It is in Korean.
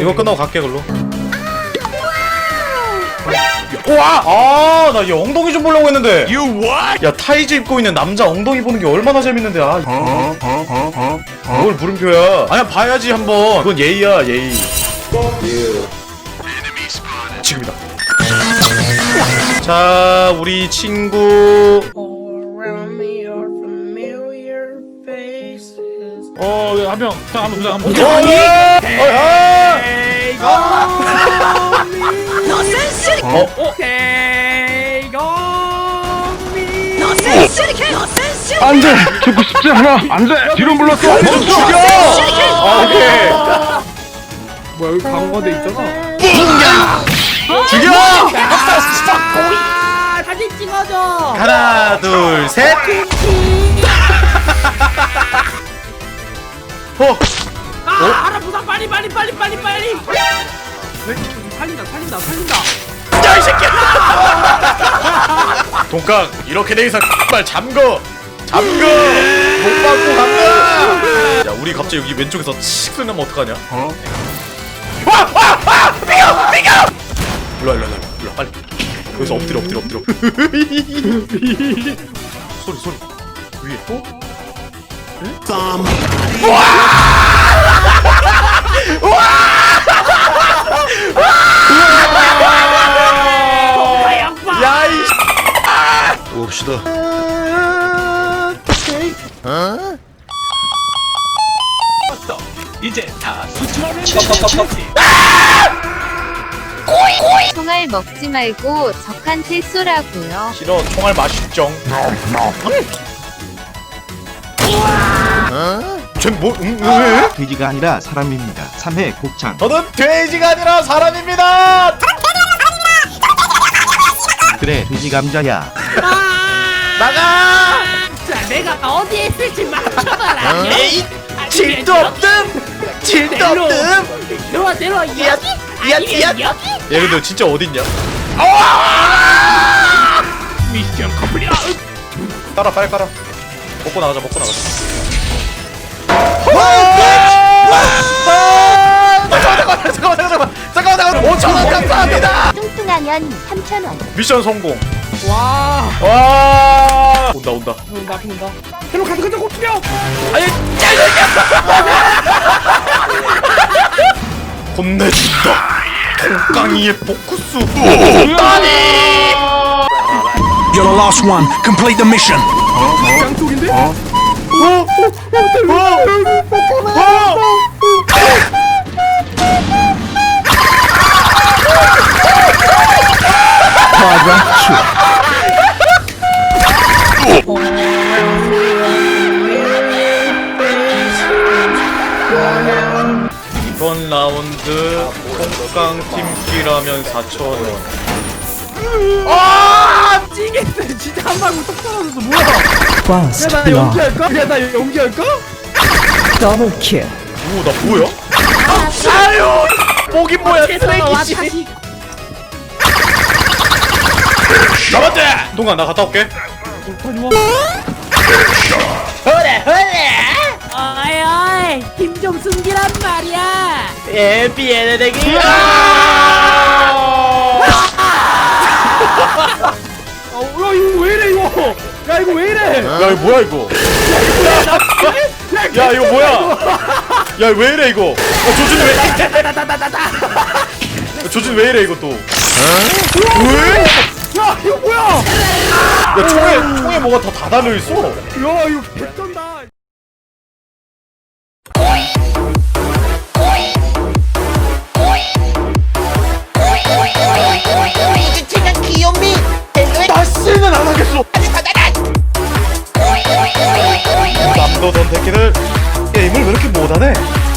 이거 끝나고 갈게 글로 와! 아, 나얘 엉덩이 좀 보려고 했는데. You what? 야, 타이즈 입고 있는 남자 엉덩이 보는 게 얼마나 재밌는데. 아, Huh? Huh? Huh? Huh? 뭘 물음표야. 아니야, 봐야지 한번. 그건 예의야, 예의. 지금이다. 자, 우리 친구. 어, 한 명, 형, 한 명, 한 명. 어, 예! 어, 아! 어, 안돼 죽고 싶지 않아 안 돼 뒤로 물렀어 멈춰 아, 오케이. 뭐야, 여기 강화돼 있잖아. 죽여! 아, 사진 찍어줘. 하나, 둘, 셋. 어, 아, 알아, 부산 빨리, 빨리, 빨리, 빨리, 빨리. 살린다, 살린다, 살린다. 야, 이 새끼야! 동강, 이렇게 돼 이상 발 잠궈! 잠궈! 못 받고 간다! 야, 우리 갑자기 여기 왼쪽에서 칙 소리 나면 어떡하냐? 어? 와! 와! 와! 비겨! 비겨! 일로와, 일로와, 일로와, 일로와, 빨리. 여기서 엎드려, 엎드려, 엎드려. 소리, 소리. 위에. 어? 야, 이 봅시다 이제 다 수출하면 총알 먹지 말고 적한테 쏘라고요. 싫어, 총알 맛있정. 쟨 뭐, 응, 왜? 돼지가 아니라 사람입니다. 3회 곱창. 저는 돼지가 아니라 사람입니다! 그래 돼지 감자야. 나가! 자, 내가 어디에 있을지 맞춰봐라. 에이! 질도 없음! 질도 없음! 내려와, 내려와, 여기? 야, 아니면 야. 여기? 야, 근데 진짜 어딨냐? 미션 컴플릿. 깔아, 빨리 깔아. 먹고 나가자, 먹고 나가자. 잠깐만, 잠깐만, 잠깐만, 잠깐만, 잠깐만, 잠깐만, 5천원 감사합니다! 뚱뚱하면 3,000원. 미션 성공. 와, 와! 온다, 온다. 온다, 온다. 헬로 가자, 가자, 고프려. 혼내준다. 통깡이의 포쿠스. You're the last one. Complete the mission. 양쪽인데? 어? 어? 어? 이번 라운드 통깡 팀끼라면 4,000원. 아, 찌겠어. 진짜 한 방울 똑 떨어졌어. 뭐야? 야, 나 연기할까? 야, 나 연기할까? 오, 나 뭐야? 아유! 목이 뭐야, 쓰레기지. 다시. 잡았대! 동간, 나 갔다 올게. 어이, 어이. 힘 좀 숨기란 말이야. 예, 비에네데기. 야, 이거 왜 이래? 야, 이거 뭐야, 이거? 야, 이거 뭐야? 야, 왜 이래, 이거? 어, 조준 왜? 야, 조준 왜 이래, 이거 또? 왜? 야, 이거 뭐야? 야, 총에, 총에 뭐가 다, 다 달려 있어. 야, 이거 개쩐다. 남도던 새끼들 게임을 왜 이렇게 못하네?